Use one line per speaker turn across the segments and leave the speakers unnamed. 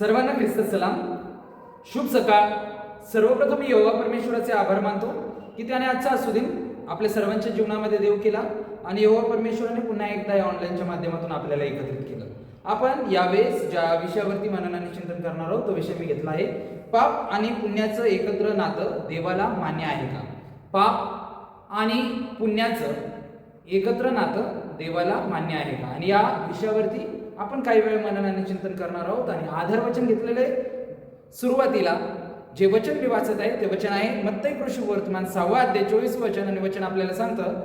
सर्वांना ख्रिस्त सलाम. शुभ सकाळ. सर्वप्रथम मी योगा परमेश्वराचे आभार मानतो की त्याने आजचा असू दिन आपल्या सर्वांच्या जीवनामध्ये देव केला आणि योगा परमेश्वराने पुन्हा एकदा या ऑनलाईनच्या माध्यमातून आपल्याला एकत्रित केलं. आपण यावेळेस ज्या विषयावरती मननाने चिंतन करणार आहोत तो विषय मी घेतला आहे. पाप आणि पुण्याचं एकत्र नातं देवाला मान्य आहे का? पाप आणि पुण्याचं एकत्र नातं देवाला मान्य आहे का? आणि या विषयावरती आपण काही वेळ मननाने चिंतन करणार आहोत आणि आधार वचन घेतलेले सुरुवातीला जे वचन मी वाचत आहे ते वचन आहे मत्तय कृषी वर्तमान सहावा अध्याय चोवीस वचन आणि वचन आपल्याला सांगतं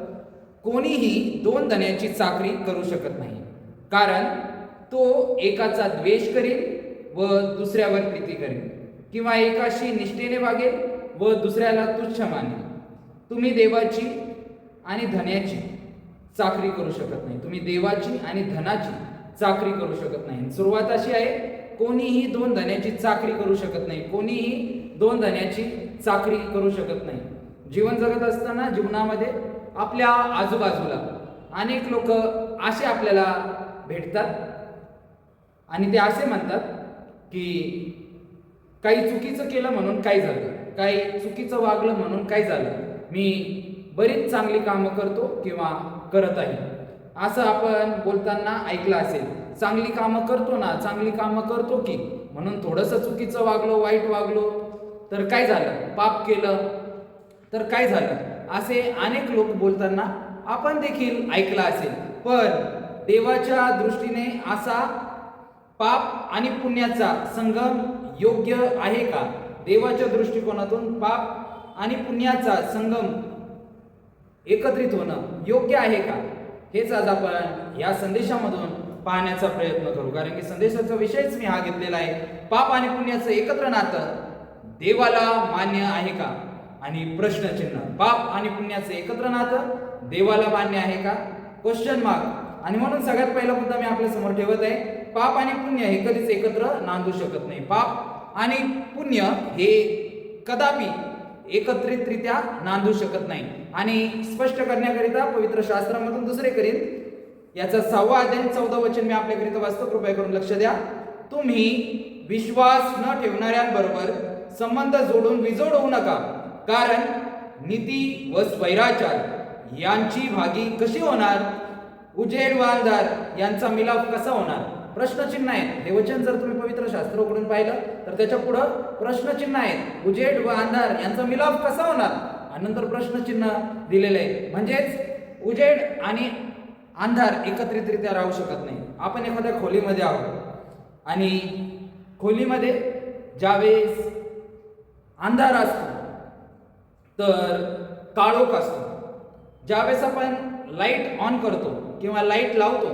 कोणीही दोन धन्याची चाकरी करू शकत नाही. कारण तो एकाचा द्वेष करेल व दुसऱ्यावर प्रीती करेल किंवा एकाशी निष्ठेने वागेल व दुसऱ्याला तुच्छ मानेल. तुम्ही देवाची आणि धन्याची चाकरी करू शकत नाही. तुम्ही देवाची आणि धनाची चाकरी करू शकत नाही. सुरुवात अशी आहे कोणीही दोन धन्याची चाकरी करू शकत नाही. कोणीही दोन धन्याची चाकरी करू शकत नाही. जीवन जगत असताना जीवनामध्ये आपल्या आजूबाजूला अनेक लोक असे आपल्याला भेटतात आणि ते असे म्हणतात की काही चुकीचं केलं म्हणून काय झालं. काही चुकीचं वागलं म्हणून काय झालं. मी बरीच चांगली कामं करतो किंवा करत आहे. असं आपण बोलताना ऐकलं असेल. चांगली कामं करतो ना चांगली कामं करतो की. म्हणून थोडंसं चुकीचं वागलो वाईट वागलो तर काय झालं? पाप केलं तर काय झालं? असे अनेक लोक बोलताना आपण देखील ऐकलं असेल. पण देवाच्या दृष्टीने असा पाप आणि पुण्याचा संगम योग्य आहे का? देवाच्या दृष्टिकोनातून पाप आणि पुण्याचा संगम एकत्रित होणं योग्य आहे का? हेच आज आपण या संदेशामधून पाहण्याचा प्रयत्न करू. कारण की संदेशाचा विषयच मी हा घेतलेला आहे. पाप आणि पुण्याचं एकत्र नातं देवाला मान्य आहे का? आणि प्रश्नचिन्ह. पाप आणि पुण्याचं एकत्र नातं देवाला मान्य आहे का? क्वेश्चन मार्क आणि म्हणून सगळ्यात पहिला मुद्दा मी आपल्यासमोर ठेवत आहे. पाप आणि पुण्य हे कधीच एकत्र नांदू शकत नाही. पाप आणि पुण्य हे कदापि एकत्रितरित्या नांदू शकत नाही. आणि स्पष्ट करण्याकरिता पवित्र शास्त्रामधून दुसरे करीन. याचा सहावा अध्याय चौदा वचन मी आपल्याकरिता वाचतो. कृपया करून लक्ष द्या. तुम्ही विश्वास न ठेवणाऱ्यांबरोबर संबंध जोडून विजोड होऊ नका. कारण नीती व स्वैराचार यांची भागी कशी होणार? उजेड व अंधार यांचा मिलाप कसा होणार? प्रश्नचिन्ह आहेत. हे वचन जर तुम्ही पवित्र शास्त्र उघडून पाहिलं तर त्याच्या पुढं प्रश्नचिन्ह आहेत. उजेड व अंधार यांचा मिलाप कसा होणार? नंतर प्रश्नचिन्ह दिलेलं आहे. म्हणजेच उजेड आणि अंधार एकत्रितरित्या राहू शकत नाही. आपण एखाद्या खोलीमध्ये आहोत आणि खोलीमध्ये ज्यावेळेस अंधार असतो तर काळोख असतो. ज्यावेळेस आपण लाइट ऑन करतो किंवा लाइट लावतो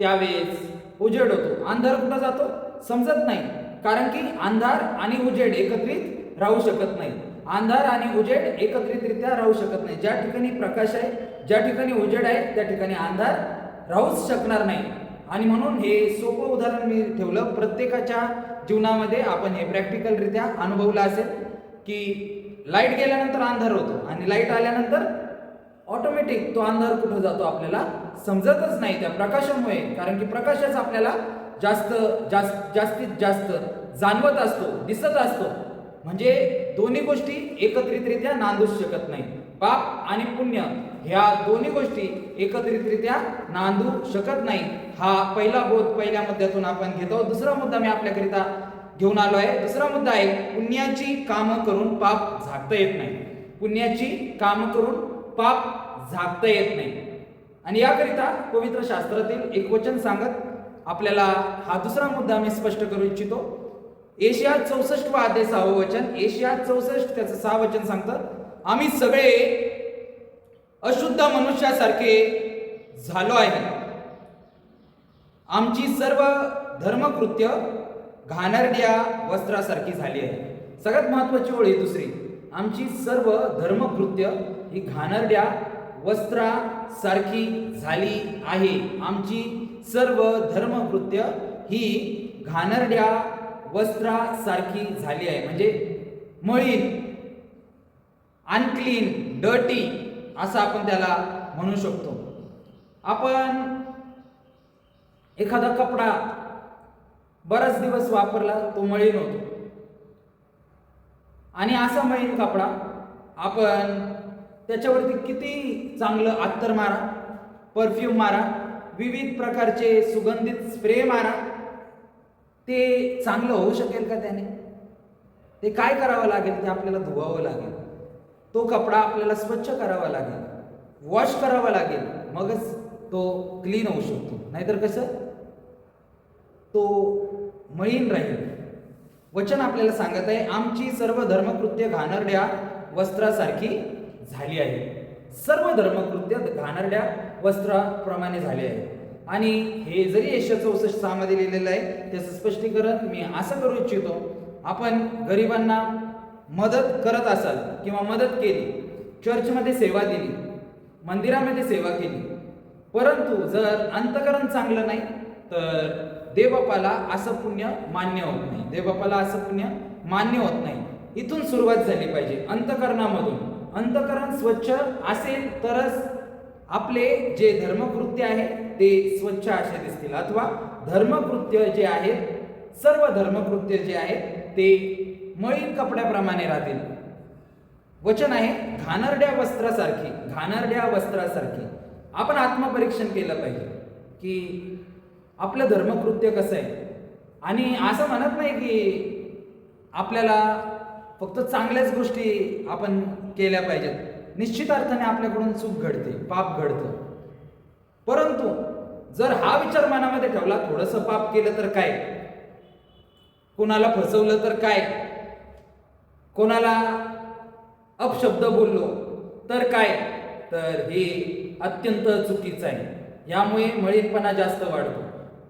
त्यावेळेस उजेड होतो. अंधार कुठं जातो? समजत नाही. कारण की अंधार आणि उजेड एकत्रित राहू शकत नाही. अंधार आणि उजेड एकत्रितरित्या राहू शकत नाही. ज्या ठिकाणी प्रकाश आहे ज्या ठिकाणी उजेड आहे त्या ठिकाणी अंधार राहूच शकणार नाही. आणि म्हणून हे सोपं उदाहरण मी ठेवलं. प्रत्येकाच्या जीवनामध्ये आपण हे प्रॅक्टिकलरित्या अनुभवलं असेल की लाइट गेल्यानंतर अंधार होतो आणि लाइट आल्यानंतर ऑटोमॅटिक तो अंधार कुठं जातो आपल्याला समजतच नाही त्या प्रकाशामुळे. कारण की प्रकाशच आपल्याला जास्त जास्त जास्तीत जास्त जाणवत असतो दिसत असतो. म्हणजे दोन्ही गोष्टी एकत्रितरित्या नांदूच शकत नाही पाप आणि पुण्य ह्या दोन्ही गोष्टी एकत्रितरित्या नांदू शकत नाही हा पहिला बोध पहिल्या मुद्द्यातून आपण घेतो. दुसरा मुद्दा मी आपल्याकरिता घेऊन आलो आहे. दुसरा मुद्दा आहे पुण्याची कामं करून पाप झाकता येत नाही. पुण्याची कामं करून पाप झाकता येत नाही. आणि याकरिता पवित्र शास्त्रातील एक वचन सांगत आपल्याला हा दुसरा मुद्दा मी स्पष्ट करू इच्छितो. एशिया चौसष्ट वा अध्याय सहावं वचन. एशिया चौसष्ट त्याचं सहा वचन सांगतात. आम्ही सगळे अशुद्ध मनुष्यासारखे झालो आहे. आमची सर्व धर्मकृत्य घाणरड्या वस्त्रासारखी झाली आहे. सगळ्यात महत्वाची ओळी दुसरी. आमची सर्व धर्मकृत्य ही घाणरड्या वस्त्रासारखी झाली आहे. आमची सर्व धर्मकृत्य ही घाणरड्या वस्त्रासारखी झाली आहे. म्हणजे मळीन अनक्लीन डर्टी असं आपण त्याला म्हणू शकतो. आपण एखादा कपडा बराच दिवस वापरला तो मळीन होतो. आणि असा मळीन कपडा आपण त्याच्यावरती किती चांगलं अत्तर मारा परफ्यूम मारा विविध प्रकारचे सुगंधित स्प्रे मारा ते चांगलं होऊ शकेल का त्याने? ते काय करावं लागेल? ते आपल्याला धुवावं लागेल. तो कपडा आपल्याला स्वच्छ करावा लागेल. वॉश करावा लागेल. मगच तो क्लीन होऊ शकतो. नाहीतर कसं? तो मळीन राहील. वचन आपल्याला सांगत आहे आमची सर्व धर्मकृत्य घाणरड्या वस्त्रासारखी झाली आहे. सर्व धर्मकृत्य घाणरड्या वस्त्राप्रमाणे झाले आहे. आणि हे जरी एकशे चौसष्ट सहामध्ये लिहिलेलं आहे त्याचं स्पष्टीकरण मी असं करू इच्छितो आपण गरिबांना मदत करत असाल किंवा मदत केली चर्चमध्ये सेवा दिली मंदिरामध्ये सेवा केली परंतु जर अंतकरण चांगलं नाही तर देवबापाला असं पुण्य मान्य होत नाही. देवबापाला असं पुण्य मान्य होत नाही. इथून सुरुवात झाली पाहिजे अंतकरणामधून. अंतकरण स्वच्छ असेल तरच आपले जे धर्मकृत्य आहे ते स्वच्छ असे दिसतील. अथवा धर्मकृत्य जे आहेत सर्व धर्मकृत्य जे आहेत ते मळीन कपड्याप्रमाणे राहतील. वचन आहे घाणरड्या वस्त्रासारखी घाणरड्या वस्त्रासारखी. आपण आत्मपरीक्षण केलं पाहिजे की आपलं धर्मकृत्य कसं आहे? आणि असं म्हणत नाही की आपल्याला फक्त चांगल्याच गोष्टी आपण केल्या पाहिजेत. निश्चित अर्थाने आपल्याकडून चूक घडते पाप घडतं. परंतु जर हा विचार मनामध्ये ठेवला थोडंसं पाप केलं तर काय? कोणाला फसवलं तर काय? कोणाला अपशब्द बोललो तर काय? तर हे अत्यंत चुकीचं आहे. यामुळे मळीतपणा जास्त वाढतो.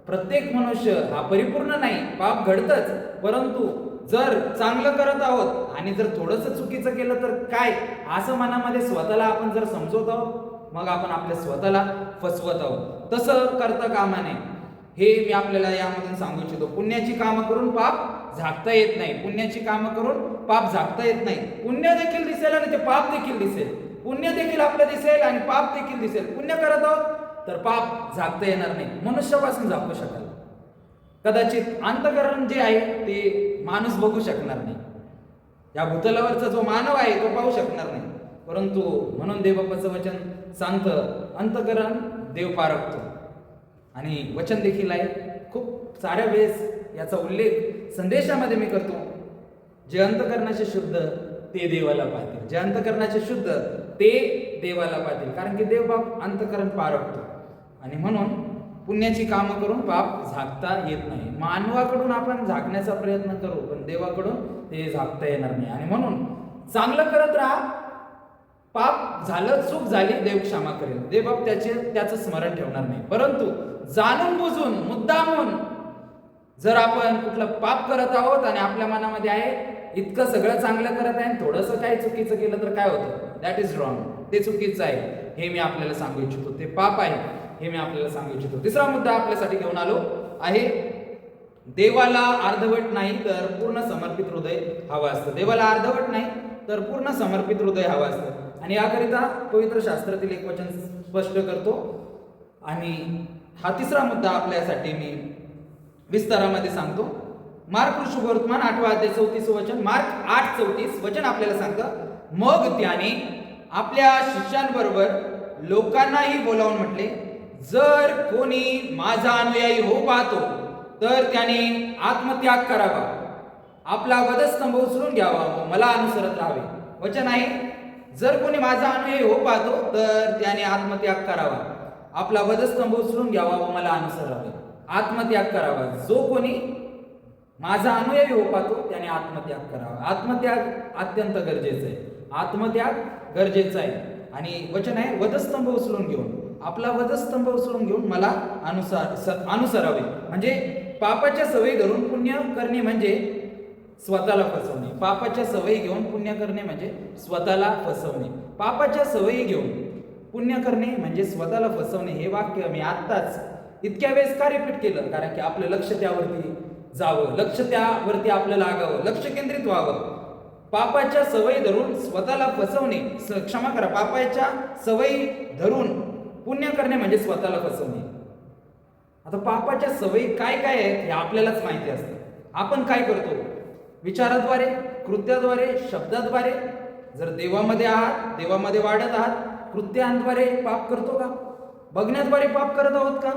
प्रत्येक मनुष्य हा परिपूर्ण नाही पाप घडतच. परंतु जर चांगलं करत आहोत आणि जर थोडंसं चुकीचं केलं तर काय? असं मनामध्ये स्वतःला आपण जर समजवत आहोत मग आपण आपल्या स्वतःला फसवत आहोत तसं करता कामा नये. हे मी आपल्याला यामधून सांगू इच्छितो. पुण्याची कामं करून पाप झाकता येत नाही. पुण्याची कामं करून पाप झाकता येत नाही. पुण्य देखील दिसेल आणि ते पाप देखील दिसेल. पुण्य देखील आपलं दिसेल आणि पाप देखील दिसेल. पुण्य करत आहोत तर पाप झाकता येणार नाही. मनुष्यापासून झाकू शकाल. कदाचित अंतकरण जे आहे ते माणूस बघू शकणार नाही. या भूतलावरचा जो मानव आहे तो पाहू शकणार नाही. परंतु म्हणून देवबापाचं वचन सांगतं अंतकरण देव पारखतो. आणि वचन देखील आहे. खूप साऱ्या वेळेस याचा उल्लेख संदेशामध्ये मी करतो. जे अंतकरणाचे शुद्ध ते देवाला पाहतील. जे अंतकरणाचे शुद्ध ते देवाला पाहतील. कारण की देव बाप अंतकरण पारखतो. आणि म्हणून पुण्याची कामं करून पाप झाकता येत नाही. मानवाकडून आपण झाकण्याचा प्रयत्न करू पण देवाकडून ते झाकता येणार नाही. आणि म्हणून चांगलं करत राहा पाप झालं चूक झाली देव क्षमा करेल. देवबाप त्याचे त्याचं स्मरण ठेवणार नाही. परंतु जाणून बुजून मुद्दामून जर आपण कुठलं पाप करत आहोत आणि आपल्या मनामध्ये आहे इतकं सगळं चांगलं करत आहे आणि थोडंसं काय चुकीचं केलं तर काय होतं? दॅट इज रॉंग ते चुकीचं आहे. हे मी आपल्याला सांगू इच्छितो. ते पाप आहे. हे मी आपल्याला सांगू इच्छितो. तिसरा मुद्दा आपल्यासाठी घेऊन आलो आहे देवाला अर्धवट नाही तर पूर्ण समर्पित हृदय हवं असतं. देवाला अर्धवट नाही तर पूर्ण समर्पित हृदय हवं असतं. आणि याकरिता पवित्र शास्त्रातील एक वचन स्पष्ट करतो. आणि हा तिसरा मुद्दा आपल्यासाठी मी विस्तारामध्ये सांगतो. मार्क शुभवर्तमान आठवा अध्याय चौतीस वचन मार्क आठ चौतीस वचन आपल्याला सांगतं मग त्याने आपल्या शिष्यांबरोबर लोकांनाही बोलावून म्हटले जर कोणी माझा अनुयायी हो पाहतो तर त्याने आत्मत्याग करावा. आपला वधस्तंभ उचलून घ्यावा व मला अनुसरत राहावे. वचन आहे. जर कोणी माझा अनुयायी हो पाहतो तर त्याने आत्मत्याग करावा. आपला वधस्तंभ उचलून घ्यावा व मला अनुसरावे आत्मत्याग करावा. जो कोणी माझा अनुयायी हो पाहतो त्याने आत्मत्याग करावा. आत्मत्याग अत्यंत गरजेचं आहे. आत्मत्याग गरजेचा आहे. आणि वचन आहे वधस्तंभ उचलून घेऊन. आपला वधस्तंभ उचलून घेऊन मला अनुसार अनुसरावे. म्हणजे पापाच्या सवयी धरून पुण्य करणे म्हणजे स्वतःला फसवणे. पापाच्या सवयी घेऊन पुण्य करणे म्हणजे स्वतःला फसवणे. पापाच्या सवयी घेऊन पुण्य करणे म्हणजे स्वतःला फसवणे. हे वाक्य मी आत्ताच इतक्या वेळेस का रिपीट केलं? कारण की आपलं लक्ष त्यावरती जावं. लक्ष त्यावरती आपलं लागावं लक्ष केंद्रित व्हावं. पापाच्या सवयी धरून स्वतःला फसवणे. स- क्षमा करा. पापाच्या सवयी धरून पुण्य करणे म्हणजे स्वतःला फसवणे. आता पापाच्या सवयी काय काय आहेत हे आपल्यालाच माहिती असतं. आपण काय करतो? विचाराद्वारे कृत्याद्वारे शब्दाद्वारे जर देवामध्ये आहात देवामध्ये वाढत आहात कृत्यांद्वारे पाप करतो का? बघण्याद्वारे पाप करत आहोत का?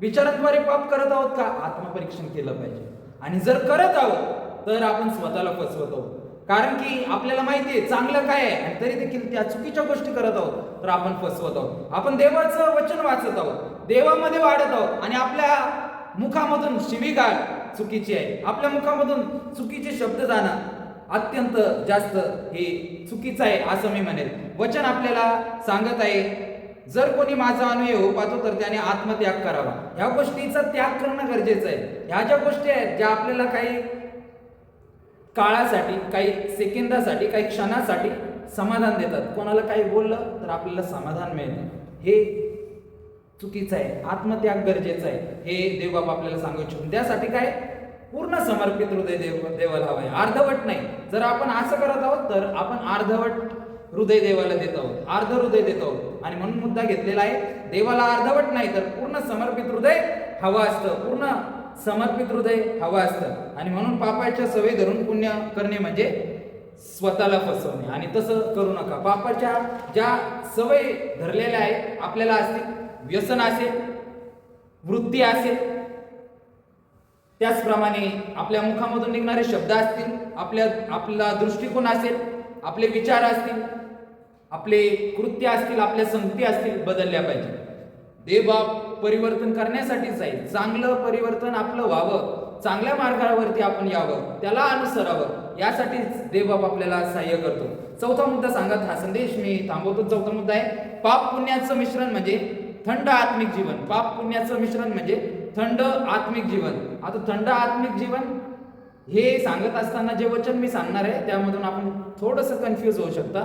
विचाराद्वारे पाप करत आहोत का? आत्मपरीक्षण केलं पाहिजे. आणि जर करत आहोत तर आपण स्वतःला फसवत. आहोत कारण की आपल्याला माहिती आहे चांगलं काय आहे आणि तरी देखील त्या चुकीच्या गोष्टी करत आहोत तर आपण फसवत आहोत. आपण देवाचं वचन वाचत आहोत. देवामध्ये वाढत आहोत आणि आपल्या मुखामधून शिवीगाळ चुकीची आहे. आपल्या मुखामधून चुकीचे शब्द जाणं अत्यंत जास्त हे चुकीचं आहे असं मी म्हणेल. वचन आपल्याला सांगत आहे जर कोणी माझा अनुय हो पाहतो तर त्याने आत्मत्याग करावा. ह्या गोष्टीचा त्याग करणं गरजेचं आहे. ह्या ज्या गोष्टी आहेत ज्या आपल्याला काही काळासाठी काही सेकंदासाठी काही क्षणासाठी समाधान देतात. कोणाला काही बोललं तर आपल्याला समाधान मिळतं. हे चुकीचं आहे आत्मत्याग गरजेचं आहे हे देवबाप आपल्याला सांगू इच्छितो त्यासाठी काय? पूर्ण समर्पित हृदय देव देवाला हवं आहे. अर्धवट नाही. जर आपण असं करत आहोत तर आपण अर्धवट हृदय देवाला देत आहोत. अर्ध हृदय देत आहोत. आणि म्हणून मुद्दा घेतलेला आहे देवाला अर्धवट नाही तर पूर्ण समर्पित हृदय हवं असतं. पूर्ण समर्पित हृदय हवं असतं. आणि म्हणून पापाच्या सवय धरून पुण्य करणे म्हणजे स्वतःला फसवणे. आणि तसं करू नका. पापाच्या ज्या सवय धरलेल्या आहेत आपल्याला असतील व्यसन असेल वृत्ती असेल त्याचप्रमाणे आपल्या मुखामधून निघणारे शब्द असतील आपल्या आपला दृष्टिकोन असेल आपले विचार असतील आपले कृत्य असतील आपल्या संगती असतील बदलल्या पाहिजे. देवबाब परिवर्तन करण्यासाठीच आहे चांगलं परिवर्तन आपलं व्हावं. चांगल्या मार्गावरती आपण यावं. त्याला अनुसरावं. यासाठीच देवबाब आपल्याला सहाय्य करतो. चौथा मुद्दा सांगत हा संदेश मी थांबवतो. चौथा मुद्दा आहे पाप पुण्याचं मिश्रण म्हणजे थंड आत्मिक जीवन. पाप पुण्याचं मिश्रण म्हणजे थंड आत्मिक जीवन. आता थंड आत्मिक जीवन हे सांगत असताना जे वचन मी सांगणार आहे त्यामधून आपण थोडंसं कन्फ्यूज होऊ शकता.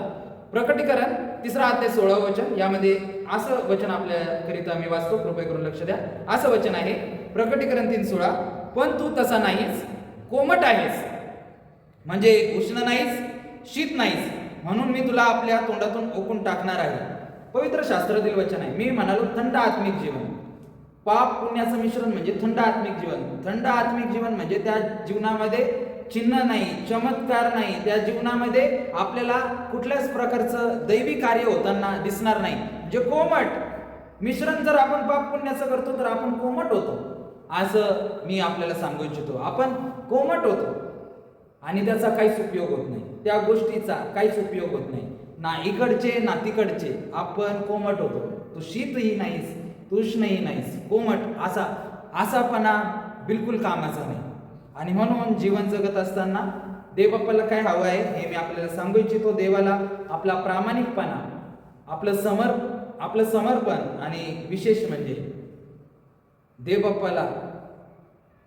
प्रकटीकरण तिसरा अध्याय सोळा वचन. यामध्ये असं वचन आपल्याकरिता मी वाचतो. कृपया करून लक्ष द्या. असं वचन आहे प्रकटीकरण तीन सोळा. पण तू तसा नाहीस कोमट आहेस. म्हणजे उष्ण नाहीस शीत नाहीस. म्हणून मी तुला आपल्या तोंडातून ओकून टाकणार आहे. पवित्र शास्त्रातील वचन आहे. मी म्हणालो थंड आत्मिक जीवन. पाप पुण्याचं मिश्रण म्हणजे थंड आत्मिक जीवन. थंड आत्मिक जीवन म्हणजे त्या जीवनामध्ये चिन्ह नाही चमत्कार नाही. त्या जीवनामध्ये आपल्याला कुठल्याच प्रकारचं दैवी कार्य होताना दिसणार नाही. जे कोमट मिश्रण जर आपण पाप पुण्याचं करतो तर आपण कोमट होतो. असं मी आपल्याला सांगू इच्छितो. आपण कोमट होतो. आणि त्याचा काहीच उपयोग होत नाही. त्या गोष्टीचा काहीच उपयोग होत नाही. ना इकडचे ना तिकडचे आपण कोमट होतो. तू शीतही नाहीस तुष्णही नाहीस. कोमट असा असापणा बिलकुल कामाचा नाही. आणि म्हणून जीवन जगत असताना देवबाप्पाला काय हवं आहे हे मी आपल्याला सांगू इच्छितो. देवाला आपला प्रामाणिकपणा आपलं समर आपलं समर्पण आणि विशेष म्हणजे देवबाप्पाला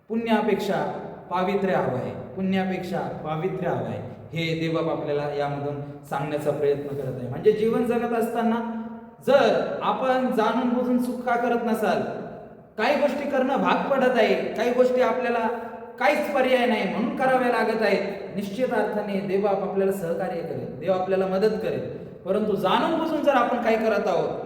पुण्यापेक्षा पावित्र्य हवं आहे. पुण्यापेक्षा पावित्र्य हवं आहे. हे देवबाप आपल्याला यामधून सांगण्याचा प्रयत्न करत आहे. म्हणजे जीवन जगत असताना जर आपण जाणून बुजून सुख का करत नसाल काही गोष्टी करणं भाग पडत आहे काही गोष्टी आपल्याला काहीच पर्याय नाही म्हणून कराव्या लागत आहेत निश्चित अर्थाने देवबाप आपल्याला सहकार्य करेल देव आपल्याला मदत करेल. परंतु जाणून बुजून जर आपण काय करत आहोत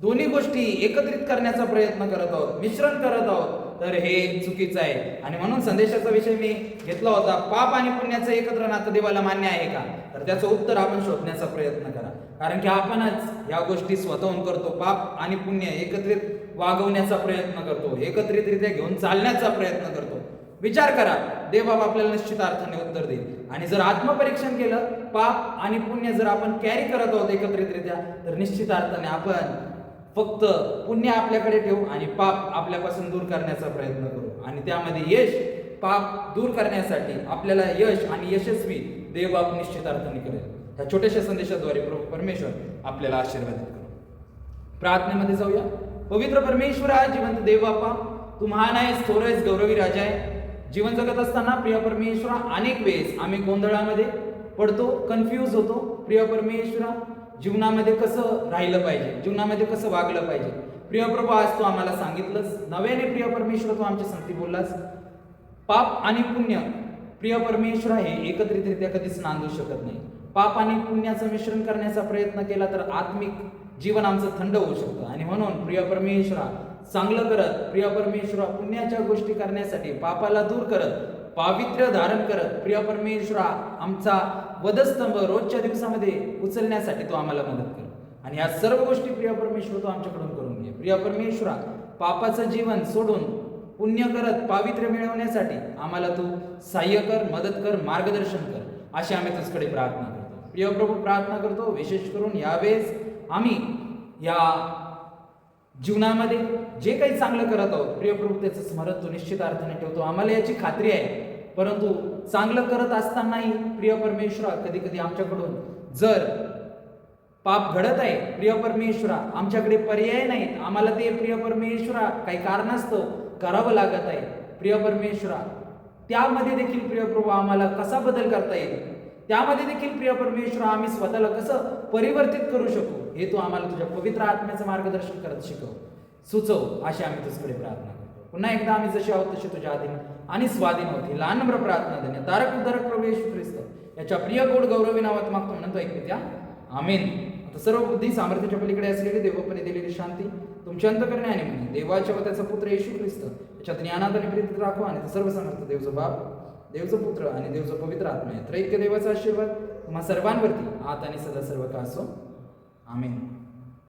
दोन्ही गोष्टी एकत्रित करण्याचा प्रयत्न करत आहोत मिश्रण करत आहोत तर हे चुकीचं आहे. आणि म्हणून संदेशाचा विषय मी घेतला होता पाप आणि पुण्याचं एकत्र नातं देवाला मान्य आहे का? तर त्याचं उत्तर आपण शोधण्याचा प्रयत्न करा. कारण की आपणच या गोष्टी स्वतःहून करतो पाप आणि पुण्य एकत्रित वागवण्याचा प्रयत्न करतो एकत्रितरित्या घेऊन चालण्याचा प्रयत्न करतो. विचार करा देवबाब आपल्याला निश्चित अर्थाने उत्तर देईल. आणि जर आत्मपरीक्षण केलं पाप आणि पुण्य जर आपण कॅरी करत आहोत एकत्रितरित्या तर निश्चित अर्थाने आपण फक्त पुण्य आपल्याकडे ठेवू आणि पाप आपल्यापासून दूर करण्याचा प्रयत्न करू. आणि त्यामध्ये यश पाप दूर करण्यासाठी आपल्याला यश आणि यशस्वी देवबाप निश्चित अर्थाने करेल ह्या छोट्याशा संदेशाद्वारे प्रभू परमेश्वर आपल्याला आशीर्वादित करू. प्रार्थनेमध्ये जाऊया. पवित्र परमेश्वर आहे जिवंत देवबापा तू महान आहेस थोर आहेस गौरवी राजा आहे. जीवन जगत असताना प्रिय परमेश्वरा अनेक वेळेस आम्ही गोंधळामध्ये पडतो कन्फ्यूज होतो. प्रिय परमेश्वरा जीवनामध्ये कसं राहिलं पाहिजे? जीवनामध्ये कसं वागलं पाहिजे? प्रियप्रभू आज तू आम्हाला सांगितलंस नव्याने प्रिय परमेश्वर तू आमच्या संगती बोललास. पाप आणि पुण्य प्रिय परमेश्वर हे एकत्रितरित्या कधीच नांदू शकत नाही. पाप आणि पुण्याचं मिश्रण करण्याचा प्रयत्न केला तर आत्मिक जीवन आमचं थंड होऊ शकतं. आणि म्हणून प्रिय परमेश्वरा चांगलं करत प्रिय परमेश्वरा पुण्याच्या गोष्टी करण्यासाठी पापाला दूर करत पावित्र्य धारण करत प्रिय परमेश्वरा आमचा वधस्तंभ रोजच्या दिवसामध्ये उचलण्यासाठी तो आम्हाला मदत कर. आणि या सर्व गोष्टी प्रिय परमेश्वर तो आमच्याकडून करून घे. प्रिय परमेश्वरा पापाचं जीवन सोडून पुण्य करत पावित्र्य मिळवण्यासाठी आम्हाला तू सहाय्य कर मदत कर मार्गदर्शन कर. अशी आम्ही तुझकडे प्रार्थना करतो. प्रिय प्रभू प्रार्थना करतो विशेष करून यावेळेस आम्ही या जीवनामध्ये जे काही चांगलं करत आहोत प्रिय प्रभू त्याचं स्मरण तू निश्चित अर्थाने ठेवतो. आम्हाला याची खात्री आहे. परंतु चांगलं करत असतानाही प्रिय परमेश्वरा कधी कधी आमच्याकडून जर पाप घडत आहे प्रिय परमेश्वरा आमच्याकडे पर्याय नाहीत आम्हाला ते प्रिय परमेश्वरा काही कारणास्तव करावं लागत आहे. प्रिय परमेश्वरा त्यामध्ये देखील प्रिय प्रभू आम्हाला कसा बदल करता येईल? त्यामध्ये देखील प्रिय परमेश्वरा आम्ही स्वतःला कसं परिवर्तित करू शकू? हे तू आम्हाला तुझ्या पवित्र आत्म्याचं मार्गदर्शन करत शिकव. सुचव अशी आम्ही तुझकडे प्रार्थना पुन्हा एकदा आम्ही जशी आहोत तशी तुझ्या अधीन आणि स्वाधीन होती लहान नम्र प्रार्थना देणे तारक उदारक प्रभू येशू ख्रिस्त. याच्या प्रिय गोड गौरवी नावात मागतो म्हणतो ऐकते त्या आमेन. आता सर्व बुद्धी सामर्थ्याच्या पलीकडे असलेली देवपणे दिलेली शांती तुमच्या अंतकरणे आणि म्हणे देवाच्या व त्याचा पुत्र येशू ख्रिस्त. याच्या ज्ञानात आणि प्रीतीत राखो आणि सर्व समर्थ देवचं बाप देवचं पुत्र आणि देवचं पवित्र आत्मा. आहे त्रैक्य देवाचा आशीर्वाद तुम्हा सर्वांवरती. आत आणि सदा सर्व का असो आमेन.